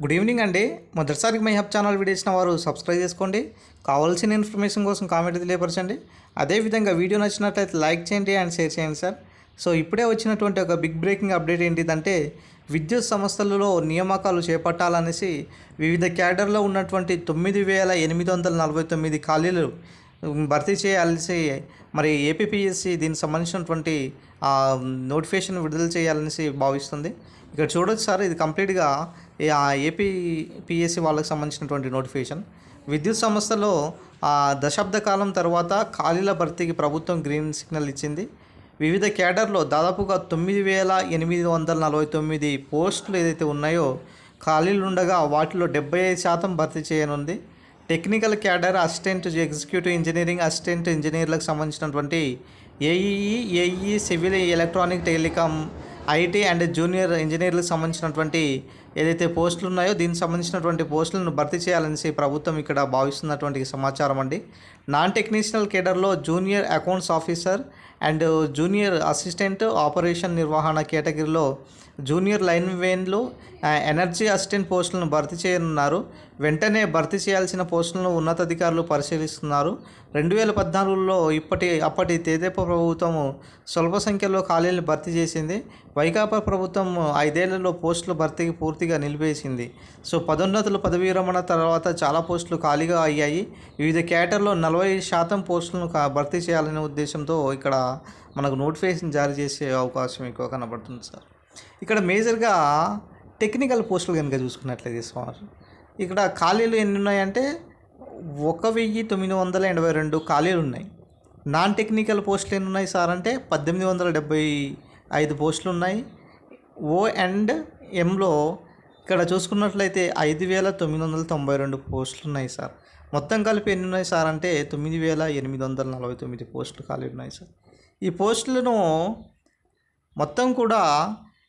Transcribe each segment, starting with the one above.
Good evening అండి. మొదటిసారికి my hub channel video ఇచ్చిన వారు సబ్స్క్రైబ్ చేసుకోండి. కావాల్సిన ఇన్ఫర్మేషన్ కోసం కామెంట్ తెలియపరచండి. అదేవిధంగా వీడియో నచ్చినట్లయితే లైక్ చేయండి అండ్ షేర్ చేయండి సార్. సో ఇప్పుడే వచ్చినటువంటి ఒక బిగ్ బ్రేకింగ్ అప్డేట్ ఏంటిదంటే విద్యుత్ సంస్థలలో నియామకాలు చేపట్టాలనేసి వివిధ క్యాడర్లో ఉన్నటువంటి తొమ్మిది వేల ఎనిమిది వందల నలభై తొమ్మిది ఖాళీలు భర్తీ చేయాల్సి మరి ఏపీపీఎస్సి దీనికి సంబంధించినటువంటి నోటిఫికేషన్ విడుదల చేయాలనేసి భావిస్తుంది. ఇక్కడ చూడొచ్చు సార్ ఇది కంప్లీట్గా ఆ ఏపీ పిఎస్సి వాళ్ళకి సంబంధించినటువంటి నోటిఫికేషన్. విద్యుత్ సంస్థలో ఆ దశాబ్ద కాలం తర్వాత ఖాళీల భర్తీకి ప్రభుత్వం గ్రీన్ సిగ్నల్ ఇచ్చింది. వివిధ కేడర్లో దాదాపుగా తొమ్మిది వేల ఎనిమిది వందల నలభై తొమ్మిది పోస్టులు ఏదైతే ఉన్నాయో ఖాళీలు ఉండగా వాటిలో డెబ్బై ఐదు శాతం భర్తీ చేయనుంది. Technical cadre assistant executive engineering assistant ఇంజనీర్లకు సంబంధించినటువంటి AEE AE civil electronic telecom IT and junior ఇంజనీర్లకు సంబంధించినటువంటి ఏదైతే పోస్టులు ఉన్నాయో దీనికి సంబంధించినటువంటి పోస్టులను భర్తీ చేయాలనేసి ప్రభుత్వం ఇక్కడ భావిస్తున్నటువంటి సమాచారం అండి. Non technical కేడర్లో junior accounts officer and junior assistant operation నిర్వహణ కేటగిరీలో జూనియర్ లైన్ వేన్లు ఎనర్జీ అసిస్టెంట్ పోస్టులను భర్తీ చేయనున్నారు. వెంటనే భర్తీ చేయాల్సిన పోస్టులను ఉన్నతాధికారులు పరిశీలిస్తున్నారు. రెండు వేల పద్నాలుగులో ఇప్పటి అప్పటి తెదేప ప్రభుత్వము స్వల్ప సంఖ్యలో ఖాళీలను భర్తీ చేసింది. వైకాపా ప్రభుత్వం ఐదేళ్ళలో పోస్టుల భర్తీకి పూర్తిగా నిలిపేసింది. సో పదోన్నతులు పదవీ విరమణ తర్వాత చాలా పోస్టులు ఖాళీగా అయ్యాయి. వివిధ కేటర్లో నలభై శాతం పోస్టులను భర్తీ చేయాలనే ఉద్దేశంతో ఇక్కడ మనకు నోటిఫికేషన్ జారీ చేసే అవకాశం ఎక్కువ కనబడుతుంది సార్. ఇక్కడ మేజర్గా టెక్నికల్ పోస్టులు కనుక చూసుకున్నట్లయితే స్వామి ఇక్కడ ఖాళీలు ఎన్ని ఉన్నాయంటే ఒక వెయ్యి తొమ్మిది వందల ఎనభై రెండు ఖాళీలు ఉన్నాయి. నాన్ టెక్నికల్ పోస్టులు ఎన్ని ఉన్నాయి సార్ అంటే పద్దెనిమిది వందల డెబ్బై ఐదు పోస్టులు ఉన్నాయి. ఓ అండ్ ఎంలో ఇక్కడ చూసుకున్నట్లయితే ఐదు వేల తొమ్మిది వందల తొంభై రెండు పోస్టులు ఉన్నాయి సార్. మొత్తం కలిపి ఎన్ని ఉన్నాయి సార్ అంటే తొమ్మిది వేల ఎనిమిది వందల నలభై తొమ్మిది పోస్టులు ఖాళీ ఉన్నాయి సార్. ఈ పోస్టులను మొత్తం కూడా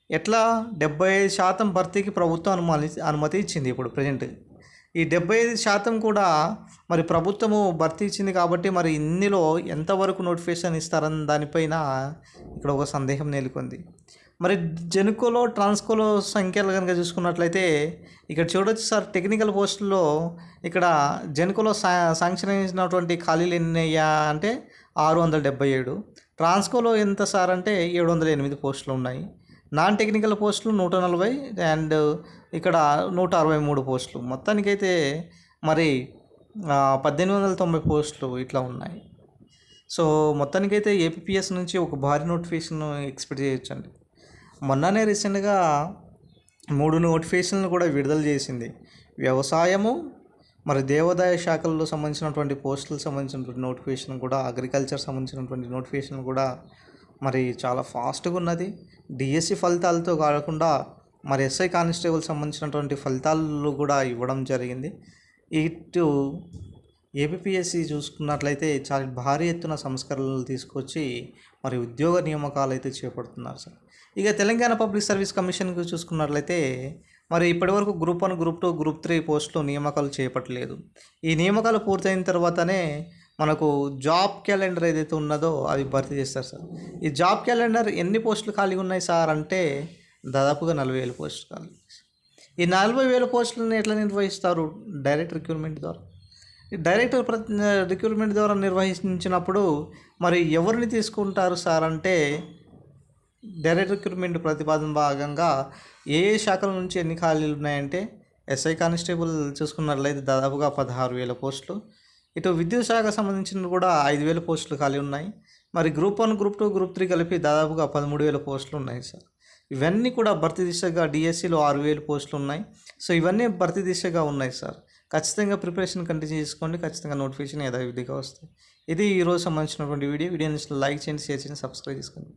ఎట్లా డెబ్బై ఐదు శాతం భర్తీకి ప్రభుత్వం అనుమతి అనుమతి ఇచ్చింది ఇప్పుడు ప్రజెంట్? ఈ డెబ్బై ఐదు శాతం కూడా మరి ప్రభుత్వము భర్తీ ఇచ్చింది కాబట్టి మరి ఇన్నిలో ఎంతవరకు నోటిఫికేషన్ ఇస్తారని దానిపైన ఇక్కడ ఒక సందేహం నెలకొంది. మరి జెనుకోలో ట్రాన్స్కోలో సంఖ్యలు కనుక చూసుకున్నట్లయితే ఇక్కడ చూడొచ్చు సార్ టెక్నికల్ పోస్టుల్లో ఇక్కడ జెనుకోలో సా శాంక్షన్ అయినటువంటి ఖాళీలు ఎన్ని అయ్యా అంటే ఆరు వందల డెబ్బై ఏడు. ట్రాన్స్కోలో ఎంత సార్ అంటే ఏడు వందల ఎనిమిది పోస్టులు ఉన్నాయి. నాన్ టెక్నికల్ పోస్టులు నూట నలభై అండ్ ఇక్కడ నూట అరవై మూడు పోస్టులు. మొత్తానికైతే మరి పద్దెనిమిది వందల తొంభై పోస్టులు ఇట్లా ఉన్నాయి. సో మొత్తానికైతే ఏపీఎస్ నుంచి ఒక భారీ నోటిఫికేషన్ ఎక్స్పెక్ట్ చేయొచ్చండి. మొన్ననే రీసెంట్గా మూడు నోటిఫికేషన్లు కూడా విడుదల చేసింది. వ్యవసాయము మరి దేవాదాయ శాఖల్లో సంబంధించినటువంటి పోస్టులకు సంబంధించినటువంటి నోటిఫికేషన్ కూడా అగ్రికల్చర్ సంబంధించినటువంటి నోటిఫికేషన్ కూడా మరి చాలా ఫాస్ట్గా ఉన్నది. డిఎస్సి ఫలితాలతో కాకుండా మరి ఎస్ఐ కానిస్టేబుల్ సంబంధించినటువంటి ఫలితాలు కూడా ఇవ్వడం జరిగింది. ఇటు ఏపీఎస్సి చూసుకున్నట్లయితే చాలా భారీ ఎత్తున సంస్కరణలు తీసుకొచ్చి మరి ఉద్యోగ నియామకాలు అయితే చేపడుతున్నారు సార్. ఇక తెలంగాణ పబ్లిక్ సర్వీస్ కమిషన్కి చూసుకున్నట్లయితే మరి ఇప్పటివరకు group one group two group three పోస్టులు నియామకాలు చేపట్టలేదు. ఈ నియామకాలు పూర్తయిన తర్వాతనే మనకు జాబ్ క్యాలెండర్ ఏదైతే ఉన్నదో అది భర్తీ చేస్తారు సార్ ఈ జాబ్ క్యాలెండర్ ఎన్ని పోస్టులు ఖాళీగా ఉన్నాయి సార్ అంటే దాదాపుగా నలభై వేల పోస్టులు ఖాళీ సార్. ఈ నలభై వేల పోస్టులను ఎట్లా నిర్వహిస్తారు డైరెక్ట్ రిక్రూట్మెంట్ ద్వారా ఈ డైరెక్ట్ రిక్రూట్మెంట్ ద్వారా నిర్వహించినప్పుడు మరి ఎవరిని తీసుకుంటారు సార్ అంటే డైరెక్ట్ రిక్రూట్మెంట్ ప్రతిపాదన భాగంగా ఏ ఏ శాఖల నుంచి ఎన్ని ఖాళీలు ఉన్నాయంటే ఎస్ఐ కానిస్టేబుల్ చూసుకున్నట్లయితే దాదాపుగా పదహారు వేల పోస్టులు ఇటు విద్యుత్ శాఖ సంబంధించిన కూడా ఐదు వేల పోస్టులు ఖాళీ ఉన్నాయి. మరి group one group two group three కలిపి దాదాపుగా పదమూడు వేల పోస్టులు ఉన్నాయి సార్. ఇవన్నీ కూడా భర్తీ దిశగా డిఎస్సిలో ఆరు వేలు పోస్టులు ఉన్నాయి. సో ఇవన్నీ భర్తీ దిశగా ఉన్నాయి సార్. ఖచ్చితంగా ప్రిపరేషన్ కంటిన్యూ చేసుకోండి. ఖచ్చితంగా నోటిఫికేషన్ యథావిధిగా వస్తాయి. ఇది ఈరోజు సంబంధించినటువంటి వీడియో. వీడియోని లైక్ చేయండి షేర్ చేయండి సబ్స్క్రైబ్ చేసుకోండి.